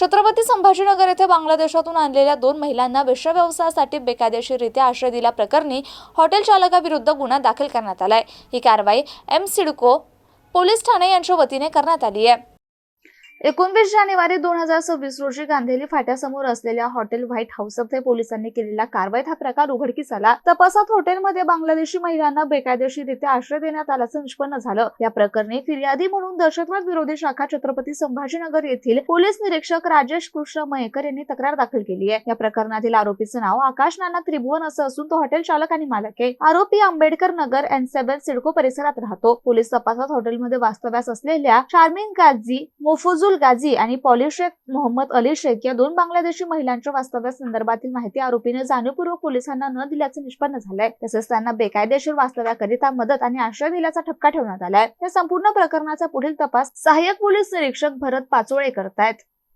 छत्रपती संभाजीनगर येथे बांगलादेशातून आणलेल्या दोन महिलांना विश्वव्यवसायासाठी बेकायदेशीररित्या आश्रय दिल्याप्रकरणी हॉटेल चालकाविरुद्ध गुन्हा दाखल करण्यात आलाय. ही कारवाई एम सिडको पोलीस ठाणे यांच्या वतीने करण्यात आली आहे. एकोणवीस जानेवारी दोन हजार सव्वीस रोजी गांधेली फाट्यासमोर असलेल्या हॉटेल व्हाईट हाऊस येथे पोलिसांनी केलेल्या कारवाईत हा प्रकार उघडकीस आला. तपासात हॉटेलमध्ये बांगलादेशी महिलांना बेकायदेशीररित्या आश्रय देण्यात आल्याचं निष्पन्न झालं. या प्रकरणी फिर्यादी म्हणून दहशतवाद विरोधी शाखा छत्रपती संभाजीनगर येथील पोलीस निरीक्षक राजेश कृष्ण मयेकर यांनी तक्रार दाखल केली आहे. या प्रकरणातील आरोपीचं नाव आकाश नाना त्रिभुवन असं असून तो हॉटेल चालक आणि मालक आहे. आरोपी आंबेडकर नगर एन सेवन सिडको परिसरात राहतो. पोलीस तपासात हॉटेलमध्ये वास्तव्यास असलेल्या शारमिन गाझी मोफुजुल गाझी आणि पॉली शेख मोहम्मद अली शेख या दोन बांगलादेशी महिलांच्या वास्तव्यासंदर्भातील माहिती आरोपीने जाणीवपूर्वक पोलिसांना न दिल्याचं निष्पन्न झालंय. तसेच त्यांना बेकायदेशीर वास्तव्याकरिता मदत आणि आश्रय दिल्याचा ठपका ठेवण्यात आलाय. या संपूर्ण प्रकरणाचा पुढील तपास सहाय्यक पोलीस निरीक्षक भरत पाचोळे करतायत.